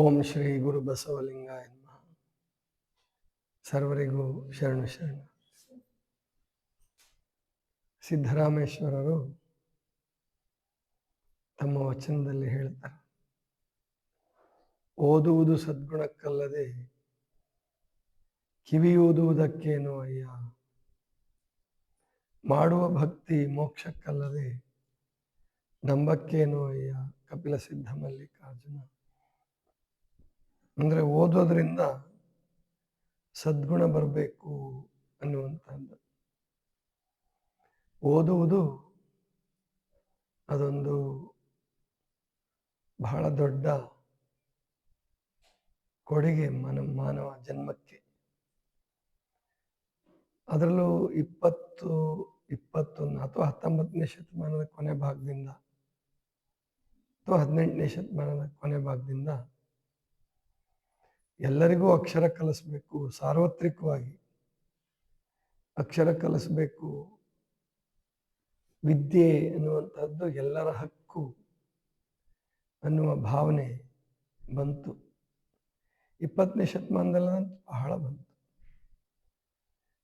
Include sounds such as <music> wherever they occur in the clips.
ಓಂ ಶ್ರೀ ಗುರು ಬಸವಲಿಂಗ ನಮಃ. ಸರ್ವರಿಗೂ ಶರಣು ಶರಣ. ಸಿದ್ದರಾಮೇಶ್ವರರು ತಮ್ಮ ವಚನದಲ್ಲಿ ಹೇಳ್ತಾರೆ, ಓದುವುದು ಸದ್ಗುಣಕ್ಕಲ್ಲದೆ ಕಿವಿಯೂದುವುದಕ್ಕೇನು ಅಯ್ಯ? ಮಾಡುವ ಭಕ್ತಿ ಮೋಕ್ಷಕ್ಕಲ್ಲದೆ ನಂಬಕ್ಕೇನು ಅಯ್ಯ? ಕಪಿಲ ಸಿದ್ಧ ಮಲ್ಲಿಕಾರ್ಜುನ ಅಂದರೆ ಓದೋದ್ರಿಂದ ಸದ್ಗುಣ ಬರಬೇಕು ಅನ್ನುವಂಥದ್ದು ಓದುವುದು ಅದೊಂದು ಬಹಳ ದೊಡ್ಡ ಕೊಡುಗೆ ಮನ, ಮಾನವ ಜನ್ಮಕ್ಕೆ. ಅದರಲ್ಲೂ ಇಪ್ಪತ್ತು, ಇಪ್ಪತ್ತೊಂದು ಅಥವಾ ಹತ್ತೊಂಬತ್ತನೇ ಶತಮಾನದ ಕೊನೆ ಭಾಗದಿಂದ ಅಥವಾ ಹದಿನೆಂಟನೇ ಶತಮಾನದ ಕೊನೆ ಭಾಗದಿಂದ ಎಲ್ಲರಿಗೂ ಅಕ್ಷರ ಕಲಿಸ್ಬೇಕು, ಸಾರ್ವತ್ರಿಕವಾಗಿ ಅಕ್ಷರ ಕಲಿಸ್ಬೇಕು. ವಿದ್ಯೆ ಅನ್ನುವಂಥದ್ದು ಎಲ್ಲರ ಹಕ್ಕು ಅನ್ನುವ ಭಾವನೆ ಬಂತು. ಇಪ್ಪತ್ತನೇ ಶತಮಾನದಲ್ಲಿ ಬಹಳ ಬಂತು.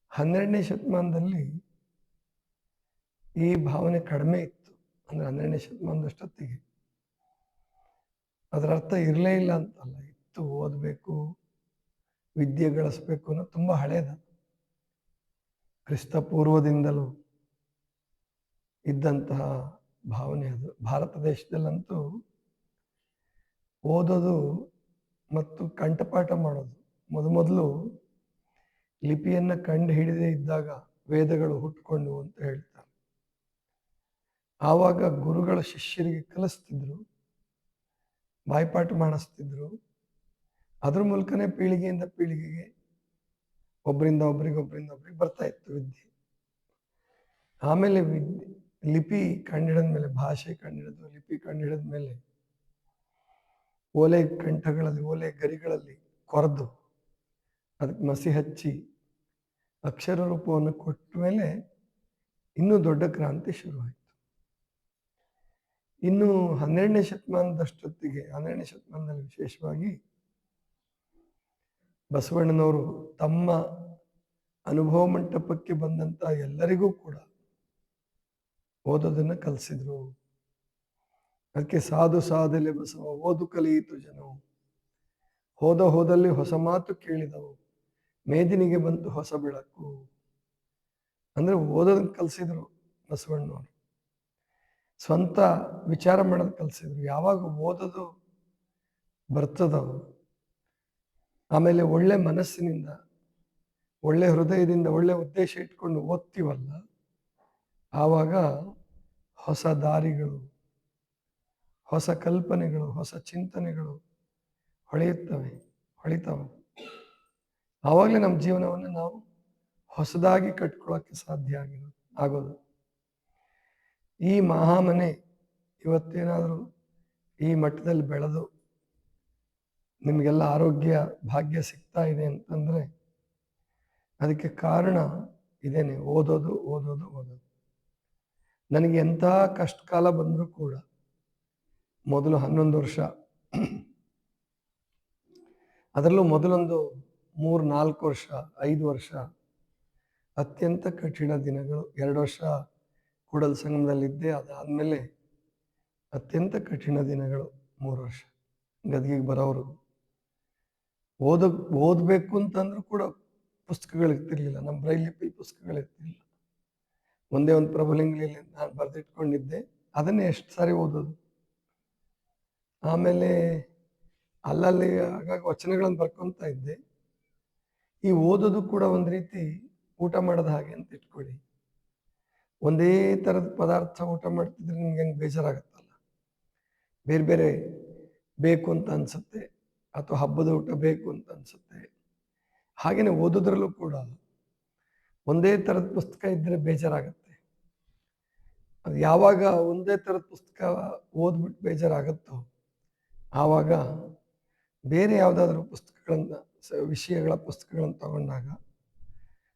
ಹನ್ನೆರಡನೇ ಶತಮಾನದಲ್ಲಿ ಈ ಭಾವನೆ ಕಡಿಮೆ ಇತ್ತು. ಅಂದರೆ ಹನ್ನೆರಡನೇ ಶತಮಾನದಷ್ಟೊತ್ತಿಗೆ. ಅದರ ಅರ್ಥ ಇರಲೇ ಇಲ್ಲ ಅಂತಲ್ಲ. ಓದಬೇಕು, ವಿದ್ಯೆ ಗಳಿಸ್ಬೇಕು ಅನ್ನೋದು ತುಂಬ ಹಳೇದ. ಕ್ರಿಸ್ತ ಪೂರ್ವದಿಂದಲೂ ಇದ್ದಂತಹ ಭಾವನೆ ಅದು. ಭಾರತ ದೇಶದಲ್ಲಂತೂ ಓದೋದು ಮತ್ತು ಕಂಠಪಾಠ ಮಾಡೋದು. ಮೊದಮೊದಲು ಲಿಪಿಯನ್ನು ಕಂಡು ಹಿಡಿದೇ ಇದ್ದಾಗ ವೇದಗಳು ಹುಟ್ಕೊಂಡು ಅಂತ ಹೇಳ್ತಾರೆ. ಆವಾಗ ಗುರುಗಳ ಶಿಷ್ಯರಿಗೆ ಕಲಿಸ್ತಿದ್ರು, ಬಾಯ್ಪಾಠ ಮಾಡಿಸ್ತಿದ್ರು. ಅದ್ರ ಮೂಲಕನೇ ಪೀಳಿಗೆಯಿಂದ ಪೀಳಿಗೆಗೆ ಒಬ್ಬರಿಂದ ಒಬ್ರಿಗೆ ಒಬ್ಬರಿಂದ ಒಬ್ರಿಗೆ ಬರ್ತಾ ಇತ್ತು ವಿದ್ಯೆ. ಆಮೇಲೆ ವಿದ್ಯೆ ಲಿಪಿ ಕಂಡಿಡಿದ ಮೇಲೆ, ಭಾಷೆ ಕಂಡಿಡಿದು ಲಿಪಿ ಕಂಡಿಡಿದ ಮೇಲೆ, ಓಲೆ ಕಂಠಗಳಲ್ಲಿ, ಓಲೆ ಗರಿಗಳಲ್ಲಿ ಕೊರೆದು, ಅದಕ್ಕೆ ಮಸಿ ಹಚ್ಚಿ, ಅಕ್ಷರ ರೂಪವನ್ನು ಕೊಟ್ಟ ಮೇಲೆ ಇನ್ನೂ ದೊಡ್ಡ ಕ್ರಾಂತಿ ಶುರುವಾಯಿತು. ಇನ್ನು ಹನ್ನೆರಡನೇ ಶತಮಾನದಷ್ಟೊತ್ತಿಗೆ, ಹನ್ನೆರಡನೇ ಶತಮಾನದಲ್ಲಿ ವಿಶೇಷವಾಗಿ ಬಸವಣ್ಣನವರು ತಮ್ಮ ಅನುಭವ ಮಂಟಪಕ್ಕೆ ಬಂದಂತ ಎಲ್ಲರಿಗೂ ಕೂಡ ಓದೋದನ್ನು ಕಲಿಸಿದ್ರು. ಅದಕ್ಕೆ ಸಾಧು ಸಾಧಲೆ ಬಸವ, ಓದು ಕಲಿಯಿತು ಜನವು ಹೋದ ಹೋದಲ್ಲಿ ಹೊಸ ಮಾತು ಕೇಳಿದವು. ಮೇದಿನಿಗೆ ಬಂತು ಹೊಸ ಬೆಳಕು. ಅಂದ್ರೆ ಓದೋದನ್ನ ಕಲಿಸಿದ್ರು ಬಸವಣ್ಣವರು ಸ್ವಂತ ವಿಚಾರ ಮಾಡೋದು ಕಲಿಸಿದ್ರು. ಯಾವಾಗ ಓದೋದು ಬರ್ತದೋ ಆಮೇಲೆ ಒಳ್ಳೆ ಮನಸ್ಸಿನಿಂದ, ಒಳ್ಳೆ ಹೃದಯದಿಂದ, ಒಳ್ಳೆ ಉದ್ದೇಶ ಇಟ್ಕೊಂಡು ಓದ್ತೀವಲ್ಲ, ಆವಾಗ ಹೊಸ ದಾರಿಗಳು, ಹೊಸ ಕಲ್ಪನೆಗಳು, ಹೊಸ ಚಿಂತನೆಗಳು ಹೊಳೆಯುತ್ತವೆ, ಹೊಳಿತವೆ. ಆವಾಗಲೇ ನಮ್ಮ ಜೀವನವನ್ನು ನಾವು ಹೊಸದಾಗಿ ಕಟ್ಕೊಳ್ಳೋಕ್ಕೆ ಸಾಧ್ಯ ಆಗಿರೋದು ಆಗೋದು. ಈ ಮಹಾಮನೆ ಇವತ್ತೇನಾದರೂ ಈ ಮಟ್ಟದಲ್ಲಿ ಬೆಳೆದು ನಿಮಗೆಲ್ಲ ಆರೋಗ್ಯ ಭಾಗ್ಯ ಸಿಗ್ತಾ ಇದೆ ಅಂತಂದರೆ ಅದಕ್ಕೆ ಕಾರಣ ಇದೇನೆ, ಓದೋದು ಓದೋದು ಓದೋದು. ನನಗೆ ಎಂಥ ಕಷ್ಟ ಕಾಲ ಬಂದರೂ ಕೂಡ ಮೊದಲು ಹನ್ನೊಂದು ವರ್ಷ. ಅದರಲ್ಲೂ ಮೊದಲೊಂದು ಮೂರು, ನಾಲ್ಕು ವರ್ಷ, ಐದು ವರ್ಷ, ಅತ್ಯಂತ ಕಠಿಣ ದಿನಗಳು. ಎರಡು ವರ್ಷ ಕೂಡಲ ಸಂಗಮದಲ್ಲಿದ್ದೆ, ಅದಾದಮೇಲೆ ಅತ್ಯಂತ ಕಠಿಣ ದಿನಗಳು ಮೂರು ವರ್ಷ. ಗದಗಿಗೆ ಬರೋರು ಓದ, ಓದಬೇಕು ಅಂತಂದ್ರೂ ಕೂಡ ಪುಸ್ತಕಗಳಿರ್ತಿರ್ಲಿಲ್ಲ ನಮ್ಮ ಬ್ರೈಲಿಪಿ ಪುಸ್ತಕಗಳು ಇರ್ತಿರ್ಲಿಲ್ಲ. ಒಂದೇ ಒಂದು ಪ್ರಬಲಿಂಗ್ಲಿ ನಾನು ಬರೆದಿಟ್ಕೊಂಡಿದ್ದೆ. ಅದನ್ನೇ ಎಷ್ಟು ಸಾರಿ ಓದೋದು. ಆಮೇಲೆ ಅಲ್ಲಲ್ಲಿ ಆಗಾಗ ವಚನಗಳನ್ನು ಬರ್ಕೊತಾ ಇದ್ದೆ. ಈ ಓದೋದು ಕೂಡ ಒಂದು ರೀತಿ ಊಟ ಮಾಡೋದು ಹಾಗೆ ಅಂತ ಇಟ್ಕೊಳ್ಳಿ. ಒಂದೇ ಥರದ ಪದಾರ್ಥ ಊಟ ಮಾಡ್ತಿದ್ರೆ ನಿಮ್ಗೆ ಹೆಂಗೆ ಬೇಜಾರಾಗತ್ತಲ್ಲ. ಬೇರೆ ಬೇರೆ ಬೇಕು ಅಂತ ಅನ್ಸುತ್ತೆ. ಅಥವಾ ಹಬ್ಬದ ಊಟ ಬೇಕು ಅಂತ ಅನಿಸುತ್ತೆ. ಹಾಗೆಯೇ ಓದೋದ್ರಲ್ಲೂ ಕೂಡ ಒಂದೇ ಥರದ ಪುಸ್ತಕ ಇದ್ದರೆ ಬೇಜಾರಾಗುತ್ತೆ. ಅದು ಯಾವಾಗ ಒಂದೇ ಥರದ ಪುಸ್ತಕ ಓದ್ಬಿಟ್ಟು ಬೇಜಾರಾಗುತ್ತೋ, ಆವಾಗ ಬೇರೆ ಯಾವುದಾದ್ರೂ ಪುಸ್ತಕಗಳನ್ನು ವಿಷಯಗಳ ಪುಸ್ತಕಗಳನ್ನು ತಗೊಂಡಾಗ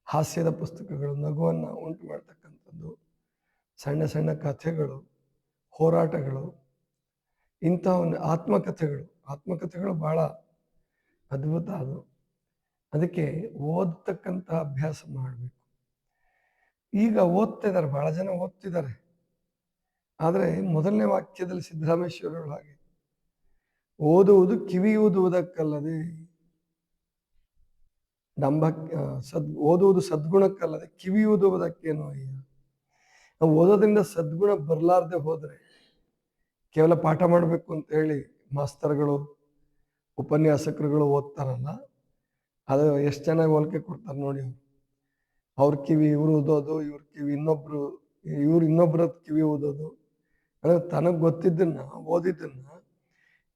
ಹಾಸ್ಯದ ಪುಸ್ತಕಗಳು, ನಗುವನ್ನು ಉಂಟು ಮಾಡ್ತಕ್ಕಂಥದ್ದು, ಸಣ್ಣ ಸಣ್ಣ ಕಥೆಗಳು, ಹೋರಾಟಗಳು ಇಂಥ ಒಂದು ಆತ್ಮಕಥೆಗಳು ಆತ್ಮಕಥೆಗಳು ಬಹಳ ಅದ್ಭುತ ಅದು. ಅದಕ್ಕೆ ಓದ್ತಕ್ಕಂಥ ಅಭ್ಯಾಸ ಮಾಡಬೇಕು. ಈಗ ಓದ್ತಾ ಭಾಳ ಜನ ಓದ್ತಿದ್ದಾರೆ. ಆದರೆ ಮೊದಲನೇ ವಾಕ್ಯದಲ್ಲಿ ಸಿದ್ದರಾಮೇಶ್ವರರು ಹಾಗೆ ಓದುವುದು ಕಿವಿ ಓದುವುದಕ್ಕಲ್ಲದೆ ನಂಬ ಸದ್, ಓದುವುದು ಸದ್ಗುಣಕ್ಕಲ್ಲದೆ ಕಿವಿಯೂದುವುದಕ್ಕೇನೋ ಅಯ್ಯ. ನಾವು ಓದೋದ್ರಿಂದ ಸದ್ಗುಣ ಬರಲಾರ್ದೆ ಹೋದರೆ ಕೇವಲ ಪಾಠ ಮಾಡಬೇಕು ಅಂತ ಹೇಳಿ ಮಾಸ್ತರ್ಗಳು, ಉಪನ್ಯಾಸಕರುಗಳು ಓದ್ತಾರಲ್ಲ, ಅದು ಎಷ್ಟು ಚೆನ್ನಾಗಿ ಹೋಲಿಕೆ ಕೊಡ್ತಾರೆ ನೋಡಿ ಅವ್ರು. ಕಿವಿ ಇವ್ರು ಓದೋದು, ಇವ್ರ ಕಿವಿ ಇನ್ನೊಬ್ರು, ಇವ್ರು ಇನ್ನೊಬ್ರ ಕಿವಿ ಓದೋದು. ಅಂದರೆ ತನಗೆ ಗೊತ್ತಿದ್ದನ್ನ, ಓದಿದ್ದನ್ನ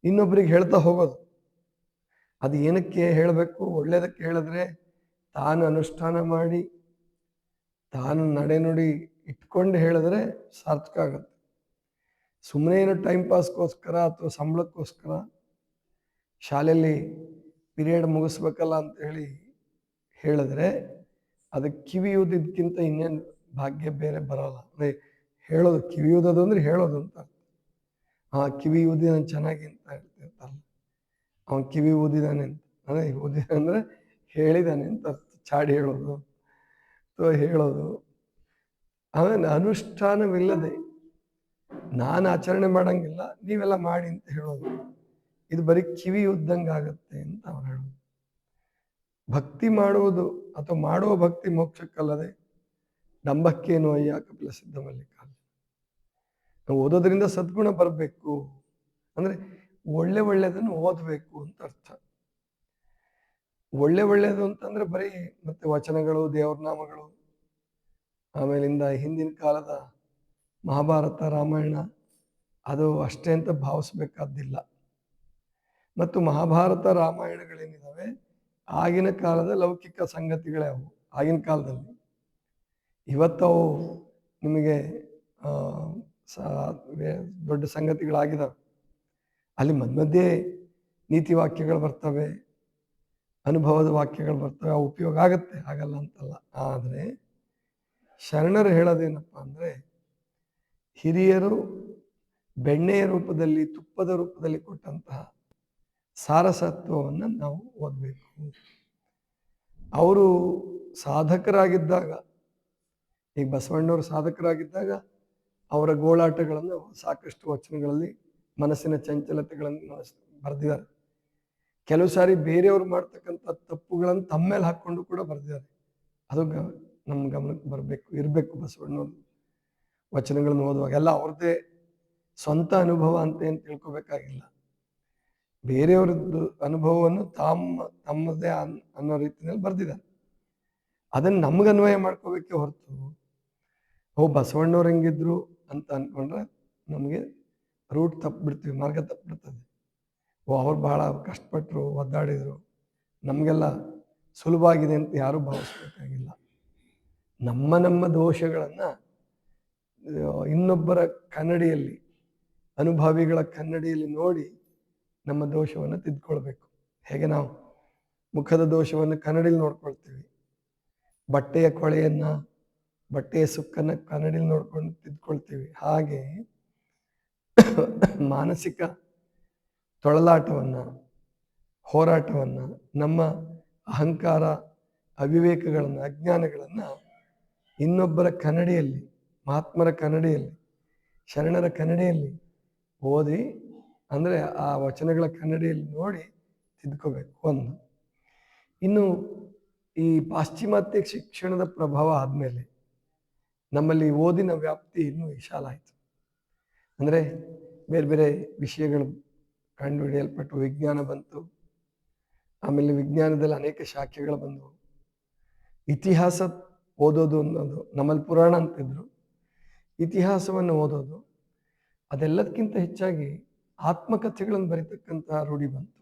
ಇನ್ನೊಬ್ರಿಗೆ ಹೇಳ್ತಾ ಹೋಗೋದು. ಅದು ಏನಕ್ಕೆ ಹೇಳಬೇಕು? ಒಳ್ಳೇದಕ್ಕೆ ಹೇಳಿದ್ರೆ ತಾನು ಅನುಷ್ಠಾನ ಮಾಡಿ, ತಾನು ನಡೆನುಡಿ ಇಟ್ಕೊಂಡು ಹೇಳಿದ್ರೆ ಸಾರ್ಥಕ ಆಗುತ್ತೆ. ಸುಮ್ಮನೆ ಏನೋ ಟೈಮ್ ಪಾಸ್ಗೋಸ್ಕರ ಅಥವಾ ಸಂಬಳಕ್ಕೋಸ್ಕರ ಶಾಲೆಯಲ್ಲಿ ಪಿರಿಯಡ್ ಮುಗಿಸ್ಬೇಕಲ್ಲ ಅಂತ ಹೇಳಿ ಹೇಳಿದ್ರೆ ಅದು ಕಿವಿಯುವುದಕ್ಕಿಂತ ಇನ್ನೇನು ಭಾಗ್ಯ ಬೇರೆ ಬರೋಲ್ಲ. ಅಂದರೆ ಹೇಳೋದು ಕಿವಿಯುವುದದು ಅಂದರೆ ಹೇಳೋದು ಅಂತ ಆ ಕಿವಿ ಊದಿ ನಾನು ಚೆನ್ನಾಗಿ ಅಂತ ಹೇಳ್ತಿರ್ತಾರಲ್ಲ. ಅವನ್ ಕಿವಿ ಊದಿದಾನೆ ಅಂತ. ಅಂದರೆ ಅಂದರೆ ಹೇಳಿದಾನೆ ಅಂತ. ಚಾಡಿ ಹೇಳೋದು, ಅಥವಾ ಹೇಳೋದು. ಆಮೇಲೆ ಅನುಷ್ಠಾನವಿಲ್ಲದೆ ನಾನು ಆಚರಣೆ ಮಾಡಂಗಿಲ್ಲ, ನೀವೆಲ್ಲ ಮಾಡಿ ಅಂತ ಹೇಳೋದು. ಇದು ಬರೀ ಕಿವಿ ಉದ್ದಂಗೆ ಆಗುತ್ತೆ ಅಂತ ಅವ್ರು ಹೇಳೋದು. ಭಕ್ತಿ ಮಾಡುವುದು ಅಥವಾ ಮಾಡುವ ಭಕ್ತಿ ಮೋಕ್ಷಕ್ಕಲ್ಲದೆ ನಂಬಕ್ಕೇನು ಅಯ್ಯ, ಕಪಿಲ ಸಿದ್ಧ ಮಲ್ಲಿಕಾರ್ಜುನ ನಾವು ಓದೋದ್ರಿಂದ ಸದ್ಗುಣ ಬರಬೇಕು. ಅಂದ್ರೆ ಒಳ್ಳೆ ಒಳ್ಳೆಯದನ್ನು ಓದಬೇಕು ಅಂತ ಅರ್ಥ. ಒಳ್ಳೆ ಒಳ್ಳೆಯದು ಅಂತಂದ್ರೆ ಬರೀ ಮತ್ತೆ ವಚನಗಳು, ದೇವ್ರ ನಾಮಗಳು, ಆಮೇಲಿಂದ ಹಿಂದಿನ ಕಾಲದ ಮಹಾಭಾರತ, ರಾಮಾಯಣ, ಅದು ಅಷ್ಟೇ ಅಂತ ಭಾವಿಸ್ಬೇಕಾದ್ದಿಲ್ಲ. ಮತ್ತು ಮಹಾಭಾರತ ರಾಮಾಯಣಗಳೇನಿದ್ದಾವೆ ಆಗಿನ ಕಾಲದ ಲೌಕಿಕ ಸಂಗತಿಗಳೇ ಅವು, ಆಗಿನ ಕಾಲದಲ್ಲಿ. ಇವತ್ತವು ನಿಮಗೆ ದೊಡ್ಡ ಸಂಗತಿಗಳಾಗಿದ್ದಾವೆ ಅಲ್ಲಿ ಮಧ್ಯ ನೀತಿ ವಾಕ್ಯಗಳು ಬರ್ತವೆ, ಅನುಭವದ ವಾಕ್ಯಗಳು ಬರ್ತವೆ ಉಪಯೋಗ ಆಗುತ್ತೆ ಆಗಲ್ಲ ಅಂತಲ್ಲ. ಆದರೆ, ಶರಣರು ಹೇಳೋದೇನಪ್ಪ ಅಂದರೆ ಹಿರಿಯರು ಬೆಣ್ಣೆಯ ರೂಪದಲ್ಲಿ, ತುಪ್ಪದ ರೂಪದಲ್ಲಿ ಕೊಟ್ಟಂತಹ ಸಾರಸತ್ವವನ್ನು ನಾವು ಓದಬೇಕು. ಅವರು ಸಾಧಕರಾಗಿದ್ದಾಗ ಈಗ ಬಸವಣ್ಣವರು ಸಾಧಕರಾಗಿದ್ದಾಗ ಅವರ ಗೋಳಾಟಗಳನ್ನು ಸಾಕಷ್ಟು ವಚನಗಳಲ್ಲಿ ಮನಸ್ಸಿನ ಚಂಚಲತೆಗಳನ್ನು ಬರೆದಿದ್ದಾರೆ. ಕೆಲವು ಸಾರಿ ಬೇರೆಯವರು ಮಾಡ್ತಕ್ಕಂಥ ತಪ್ಪುಗಳನ್ನು ತಮ್ಮ ಮೇಲೆ ಹಾಕ್ಕೊಂಡು ಕೂಡ ಬರೆದಿದ್ದಾರೆ. ಅದು ಗ ನಮ್ಮ ಗಮನಕ್ಕೆ ಬರಬೇಕು, ಇರಬೇಕು ಬಸವಣ್ಣವ್ರು. ವಚನಗಳನ್ನು ಓದುವಾಗ ಎಲ್ಲ ಅವ್ರದ್ದೇ ಸ್ವಂತ ಅನುಭವ ಅಂತ ಏನು ತಿಳ್ಕೊಬೇಕಾಗಿಲ್ಲ. ಬೇರೆಯವ್ರದ್ದು ಅನುಭವವನ್ನು ತಮ್ಮ, ತಮ್ಮದೇ ಅನ್- ಅನ್ನೋ ರೀತಿಯಲ್ಲಿ ಬರೆದಿದ್ದಾರೆ. ಅದನ್ನು ನಮ್ಗೆ ಅನ್ವಯ ಮಾಡ್ಕೋಬೇಕೆ ಹೊರತು, ಓ ಬಸವಣ್ಣವ್ರು ಹೆಂಗಿದ್ರು ಅಂತ ಅನ್ಕೊಂಡ್ರೆ ನಮಗೆ ರೂಟ್ ತಪ್ಪಿಬಿಡ್ತೀವಿ ಮಾರ್ಗ ತಪ್ಪಿಬಿಡ್ತದೆ ಓ ಅವ್ರು ಬಹಳ ಕಷ್ಟಪಟ್ಟರು ಒದ್ದಾಡಿದರು, ನಮಗೆಲ್ಲ ಸುಲಭ ಆಗಿದೆ ಅಂತ ಯಾರೂ ಭಾವಿಸ್ಬೇಕಾಗಿಲ್ಲ. ನಮ್ಮ ನಮ್ಮ ದೋಷಗಳನ್ನು ಇನ್ನೊಬ್ಬರ ಕನ್ನಡಿಯಲ್ಲಿ, ಅನುಭವಿಗಳ ಕನ್ನಡಿಯಲ್ಲಿ ನೋಡಿ ನಮ್ಮ ದೋಷವನ್ನು ತಿದ್ಕೊಳ್ಬೇಕು. ಹೇಗೆ ನಾವು? ಮುಖದ ದೋಷವನ್ನು ಕನ್ನಡಿಲಿ ನೋಡ್ಕೊಳ್ತೀವಿ. ಬಟ್ಟೆಯ ಕೊಳೆಯನ್ನು, ಬಟ್ಟೆಯ ಸುಕ್ಕನ್ನು ಕನ್ನಡಿಲಿ ನೋಡ್ಕೊಂಡು ತಿದ್ಕೊಳ್ತೀವಿ. ಹಾಗೆ <coughs> ಮಾನಸಿಕ ತೊಳಲಾಟವನ್ನು, ಹೋರಾಟವನ್ನು, ನಮ್ಮ ಅಹಂಕಾರ, ಅವಿವೇಕಗಳನ್ನು, ಅಜ್ಞಾನಗಳನ್ನು ಇನ್ನೊಬ್ಬರ ಕನ್ನಡಿಯಲ್ಲಿ ಮಹಾತ್ಮರ ಕನ್ನಡಿಯಲ್ಲಿ, ಶರಣರ ಕನ್ನಡಿಯಲ್ಲಿ ಓದಿ, ಅಂದರೆ ಆ ವಚನಗಳ ಕನ್ನಡಿಯಲ್ಲಿ ನೋಡಿ ತಿದ್ಕೋಬೇಕು. ಒಂದು. ಇನ್ನು ಈ ಪಾಶ್ಚಿಮಾತ್ಯ ಶಿಕ್ಷಣದ ಪ್ರಭಾವ ಆದಮೇಲೆ ನಮ್ಮಲ್ಲಿ ಓದಿನ ವ್ಯಾಪ್ತಿ ಇನ್ನೂ ವಿಶಾಲ ಆಯಿತು. ಅಂದರೆ ಬೇರೆ ಬೇರೆ ವಿಷಯಗಳು ಕಂಡುಹಿಡಿಯಲ್ಪಟ್ಟು ವಿಜ್ಞಾನ ಬಂತು. ಆಮೇಲೆ ವಿಜ್ಞಾನದಲ್ಲಿ ಅನೇಕ ಶಾಖೆಗಳು ಬಂದವು. ಇತಿಹಾಸ ಓದೋದು ಅನ್ನೋದು ನಮ್ಮಲ್ಲಿ ಪುರಾಣ ಅಂತಿದ್ರು. ಇತಿಹಾಸವನ್ನು ಓದೋದು, ಅದೆಲ್ಲದಕ್ಕಿಂತ ಹೆಚ್ಚಾಗಿ ಆತ್ಮಕಥೆಗಳನ್ನು ಬರೀತಕ್ಕಂತಹ ರೂಢಿ ಬಂತು.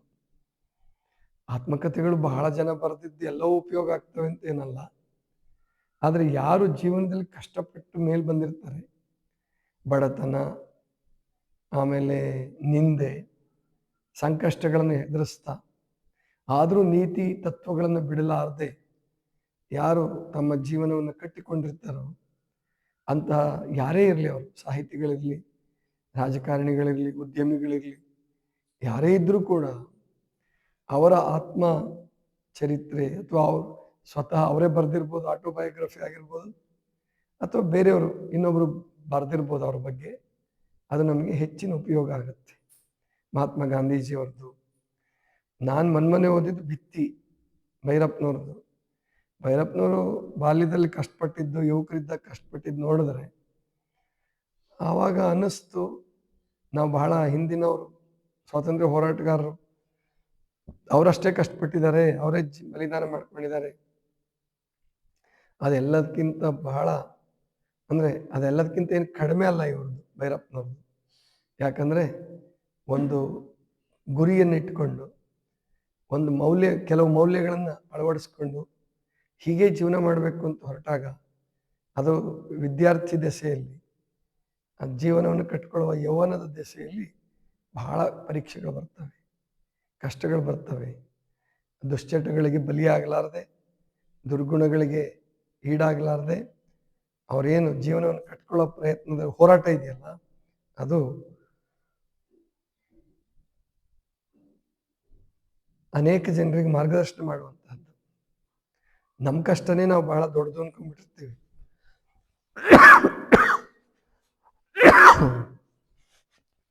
ಆತ್ಮಕಥೆಗಳು ಬಹಳ ಜನ ಬರೆದಿದ್ದು ಎಲ್ಲವೂ ಉಪಯೋಗ ಆಗ್ತವೆ ಅಂತ ಏನಲ್ಲ. ಆದರೆ ಯಾರು ಜೀವನದಲ್ಲಿ ಕಷ್ಟಪಟ್ಟು ಮೇಲೆ ಬಂದಿರ್ತಾರೆ? ಬಡತನ, ಆಮೇಲೆ ನಿಂದೆ, ಸಂಕಷ್ಟಗಳನ್ನು ಎದುರಿಸ್ತಾ, ಆದರೂ ನೀತಿ ತತ್ವಗಳನ್ನು ಬಿಡಲಾರದೆ ಯಾರು ತಮ್ಮ ಜೀವನವನ್ನು ಕಟ್ಟಿಕೊಂಡಿರ್ತಾರೋ ಅಂತಹ ಯಾರೇ ಇರಲಿ ಅವರು, ಸಾಹಿತಿಗಳಿರಲಿ, ರಾಜಕಾರಣಿಗಳಿರಲಿ, ಉದ್ಯಮಿಗಳಿರಲಿ, ಯಾರೇ ಇದ್ದರೂ ಕೂಡ ಅವರ ಆತ್ಮ ಚರಿತ್ರೆ ಅಥವಾ ಅವ್ರು ಸ್ವತಃ ಅವರೇ ಬರೆದಿರ್ಬೋದು ಆಟೋಬಯೋಗ್ರಫಿ ಆಗಿರ್ಬೋದು, ಅಥವಾ ಬೇರೆಯವರು ಇನ್ನೊಬ್ಬರು ಬರೆದಿರ್ಬೋದು ಅವ್ರ ಬಗ್ಗೆ, ಅದು ನಮಗೆ ಹೆಚ್ಚಿನ ಉಪಯೋಗ ಆಗುತ್ತೆ. ಮಹಾತ್ಮ ಗಾಂಧೀಜಿಯವ್ರದ್ದು. ನಾನು ಮನ್ಮನೆ ಓದಿದ್ದು ಭಿತ್ತಿ ಭೈರಪ್ಪನವ್ರದ್ದು. ಭೈರಪ್ಪನವರು ಬಾಲ್ಯದಲ್ಲಿ ಕಷ್ಟಪಟ್ಟಿದ್ದು ಯುವಕರಿದ್ದಾಗ ಕಷ್ಟಪಟ್ಟಿದ್ದು ನೋಡಿದ್ರೆ ಆವಾಗ ಅನ್ನಿಸ್ತು, ನಾವು ಬಹಳ ಹಿಂದಿನವರು, ಸ್ವಾತಂತ್ರ್ಯ ಹೋರಾಟಗಾರರು. ಅವರಷ್ಟೇ ಕಷ್ಟಪಟ್ಟಿದ್ದಾರೆ, ಅವರೇ ಬಲಿದಾನ ಮಾಡ್ಕೊಂಡಿದ್ದಾರೆ. ಅದೆಲ್ಲದಕ್ಕಿಂತ ಬಹಳ ಅಂದರೆ ಅದೆಲ್ಲದಕ್ಕಿಂತ ಏನು ಕಡಿಮೆ ಅಲ್ಲ ಇವ್ರದ್ದು, ಭೈರಪ್ಪನವ್ರದ್ದು. ಯಾಕಂದರೆ ಒಂದು ಗುರಿಯನ್ನು ಇಟ್ಕೊಂಡು ಒಂದು ಮೌಲ್ಯ, ಕೆಲವು ಮೌಲ್ಯಗಳನ್ನು ಅಳವಡಿಸ್ಕೊಂಡು ಹೀಗೆ ಜೀವನ ಮಾಡಬೇಕು ಅಂತ ಹೊರಟಾಗ ಅದು ವಿದ್ಯಾರ್ಥಿ ದೆಸೆಯಲ್ಲಿ, ಆ ಜೀವನವನ್ನು ಕಟ್ಕೊಳ್ಳುವ ಯೌವನದ ದೆಸೆಯಲ್ಲಿ ಬಹಳ ಪರೀಕ್ಷೆಗಳು ಬರ್ತವೆ, ಕಷ್ಟಗಳು ಬರ್ತವೆ. ದುಶ್ಚಟಗಳಿಗೆ ಬಲಿಯಾಗಲಾರದೆ, ದುರ್ಗುಣಗಳಿಗೆ ಈಡಾಗಲಾರದೆ, ಅವರೇನು ಜೀವನವನ್ನು ಕಟ್ಕೊಳ್ಳೋ ಪ್ರಯತ್ನದ ಹೋರಾಟ ಇದೆಯಲ್ಲ, ಅದು ಅನೇಕ ಜನರಿಗೆ ಮಾರ್ಗದರ್ಶನ ಮಾಡುವಂತಹದ್ದು ನಮ್ಮ ಕಷ್ಟನೇ ನಾವು ಬಹಳ ದೊಡ್ಡದು ಅನ್ಕೊಂಡ್ಬಿಟ್ಟಿರ್ತೀವಿ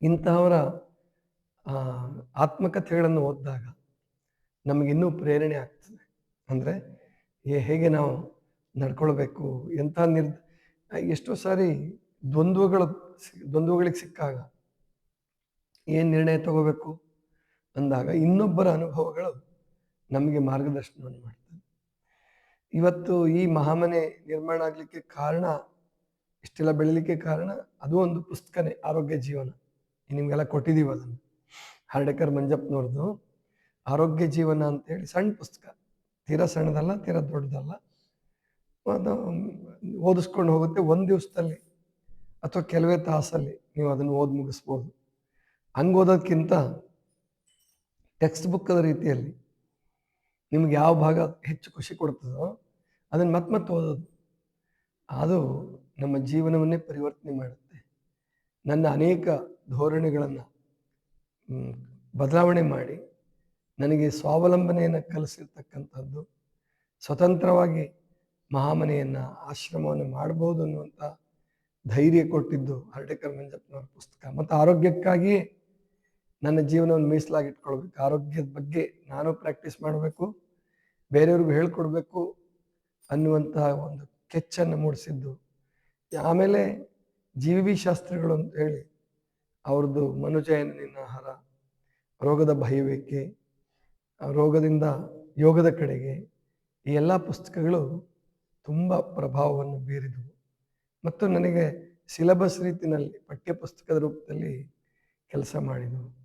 ಇಂತಹವರ ಆತ್ಮಕಥೆಗಳನ್ನು ಓದಿದಾಗ ನಮಗಿನ್ನೂ ಪ್ರೇರಣೆ ಆಗ್ತದೆ. ಅಂದರೆ ಹೇಗೆ ನಾವು ನಡ್ಕೊಳ್ಬೇಕು, ಎಂಥ ನಿರ್ ಎಷ್ಟೋ ಸಾರಿ ದ್ವಂದ್ವಗಳು ದ್ವಂದ್ವಗಳಿಗೆ ಸಿಕ್ಕಾಗ ಏನು ನಿರ್ಣಯ ತಗೋಬೇಕು ಅಂದಾಗ ಇನ್ನೊಬ್ಬರ ಅನುಭವಗಳು ನಮಗೆ ಮಾರ್ಗದರ್ಶನವನ್ನು ಮಾಡ್ತದೆ. ಇವತ್ತು ಈ ಮಹಾಮನೆ ನಿರ್ಮಾಣ ಆಗಲಿಕ್ಕೆ ಕಾರಣ, ಇಷ್ಟೆಲ್ಲ ಬೆಳಿಲಿಕ್ಕೆ ಕಾರಣ, ಅದು ಒಂದು ಪುಸ್ತಕನೇ, ಆರೋಗ್ಯ ಜೀವನ. ನಿಮಗೆಲ್ಲ ಕೊಟ್ಟಿದ್ದೀವಿ ಅದನ್ನು. ಹರ್ಡೇಕರ್ ಮಂಜಪ್ಪನವ್ರದ್ದು, ಆರೋಗ್ಯ ಜೀವನ ಅಂತೇಳಿ ಸಣ್ಣ ಪುಸ್ತಕ. ತೀರಾ ಸಣ್ಣದಲ್ಲ, ತೀರಾ ದೊಡ್ಡದಲ್ಲ. ಅದು ಓದಿಸ್ಕೊಂಡು ಹೋಗುತ್ತೆ ಒಂದು ದಿವಸದಲ್ಲಿ ಅಥವಾ ಕೆಲವೇ ತಾಸಲ್ಲಿ ನೀವು ಅದನ್ನು ಓದಿ ಮುಗಿಸ್ಬೋದು. ಹಂಗೆ ಓದೋದ್ಕಿಂತ ಟೆಕ್ಸ್ಟ್ ಬುಕ್ಕದ ರೀತಿಯಲ್ಲಿ ನಿಮ್ಗೆ ಯಾವ ಭಾಗ ಹೆಚ್ಚು ಖುಷಿ ಕೊಡ್ತದೋ ಅದನ್ನು ಮತ್ತೆ ಮತ್ತೆ ಓದೋದು. ಅದು ನಮ್ಮ ಜೀವನವನ್ನೇ ಪರಿವರ್ತನೆ ಮಾಡುತ್ತೆ. ನನ್ನ ಅನೇಕ ಧೋರಣೆಗಳನ್ನು ಬದಲಾವಣೆ ಮಾಡಿ, ನನಗೆ ಸ್ವಾವಲಂಬನೆಯನ್ನು ಕಲಿಸಿರ್ತಕ್ಕಂಥದ್ದು, ಸ್ವತಂತ್ರವಾಗಿ ಮಹಾಮನೆಯನ್ನು ಆಶ್ರಮವನ್ನು ಮಾಡ್ಬೋದು ಅನ್ನುವಂಥ ಧೈರ್ಯ ಕೊಟ್ಟಿದ್ದು ಹರಡೇಕರ್ ಮಂಜಪ್ಪನವರ ಪುಸ್ತಕ. ಮತ್ತು ಆರೋಗ್ಯಕ್ಕಾಗಿಯೇ ನನ್ನ ಜೀವನವನ್ನು ಮೀಸಲಾಗಿಟ್ಕೊಳ್ಬೇಕು. ಆರೋಗ್ಯದ ಬಗ್ಗೆ ನಾನು ಪ್ರಾಕ್ಟೀಸ್ ಮಾಡಬೇಕು, ಬೇರೆಯವ್ರಿಗೂ ಹೇಳ್ಕೊಡ್ಬೇಕು ಅನ್ನುವಂತಹ ಒಂದು ಕೆಚ್ಚನ್ನು ಮೂಡಿಸಿದ್ದು. ಆಮೇಲೆ ಜೀವಿ ಶಾಸ್ತ್ರಗಳು ಅಂತ ಹೇಳಿ ಅವ್ರದ್ದು ಮನುಜಯನ ನಿನ್ನಹಾರ ರೋಗದ ಭಯವೇಕೆ ರೋಗದಿಂದ ಯೋಗದ ಕಡೆಗೆ ಈ ಎಲ್ಲ ಪುಸ್ತಕಗಳು ತುಂಬ ಪ್ರಭಾವವನ್ನು ಬೀರಿದವು. ಮತ್ತು ನನಗೆ ಸಿಲೆಬಸ್ ರೀತಿಯಲ್ಲಿ ಪಠ್ಯಪುಸ್ತಕದ ರೂಪದಲ್ಲಿ ಕೆಲಸ ಮಾಡಿದವು.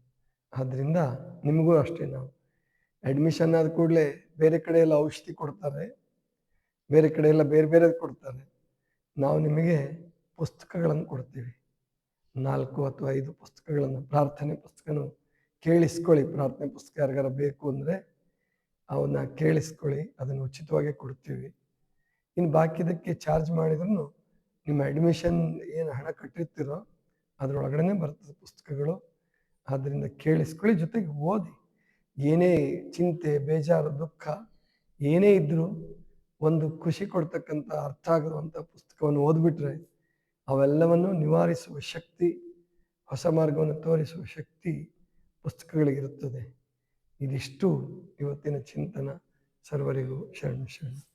ಆದ್ದರಿಂದ ನಿಮಗೂ ಅಷ್ಟೇ ನಾವು. ಅಡ್ಮಿಷನ್ ಆದ ಕೂಡಲೇ ಬೇರೆ ಕಡೆ ಎಲ್ಲ ಔಷಧಿ ಕೊಡ್ತಾರೆ. ಬೇರೆ ಕಡೆ ಎಲ್ಲ ಬೇರೆ ಬೇರೆ ಕೊಡ್ತಾರೆ. ನಾವು ನಿಮಗೆ ಪುಸ್ತಕಗಳನ್ನು ಕೊಡ್ತೀವಿ. ನಾಲ್ಕು ಅಥವಾ ಐದು ಪುಸ್ತಕಗಳನ್ನು, ಪ್ರಾರ್ಥನೆ ಪುಸ್ತಕನು ಕೇಳಿಸ್ಕೊಳ್ಳಿ. ಪ್ರಾರ್ಥನೆ ಪುಸ್ತಕ ಯಾರಿಗಾರ ಬೇಕು ಅಂದರೆ ಅವನ್ನ ಕೇಳಿಸ್ಕೊಳ್ಳಿ, ಅದನ್ನು ಉಚಿತವಾಗಿ ಕೊಡ್ತೀವಿ. ಇನ್ನು ಬಾಕಿದಕ್ಕೆ ಚಾರ್ಜ್ ಮಾಡಿದ್ರು ನಿಮ್ಮ ಅಡ್ಮಿಷನ್ ಏನು ಹಣ ಕಟ್ಟಿರ್ತೀರೋ ಅದರೊಳಗಡೆ ಬರ್ತದೆ ಪುಸ್ತಕಗಳು. ಆದ್ದರಿಂದ ಕೇಳಿಸ್ಕೊಳ್ಳಿ, ಜೊತೆಗೆ ಓದಿ. ಏನೇ ಚಿಂತೆ, ಬೇಜಾರು, ದುಃಖ, ಏನೇ ಇದ್ದರೂ ಒಂದು ಖುಷಿ ಕೊಡ್ತಕ್ಕಂಥ ಅರ್ಥ ಆಗುವಂಥ ಪುಸ್ತಕವನ್ನು ಓದ್ಬಿಟ್ರೆ ಅವೆಲ್ಲವನ್ನು ನಿವಾರಿಸುವ ಶಕ್ತಿ, ಹೊಸ ಮಾರ್ಗವನ್ನು ತೋರಿಸುವ ಶಕ್ತಿ ಪುಸ್ತಕಗಳಿಗಿರುತ್ತದೆ. ಇದಿಷ್ಟು ಇವತ್ತಿನ ಚಿಂತನ. ಸರ್ವರಿಗೂ ಶರಣ ಶರಣ.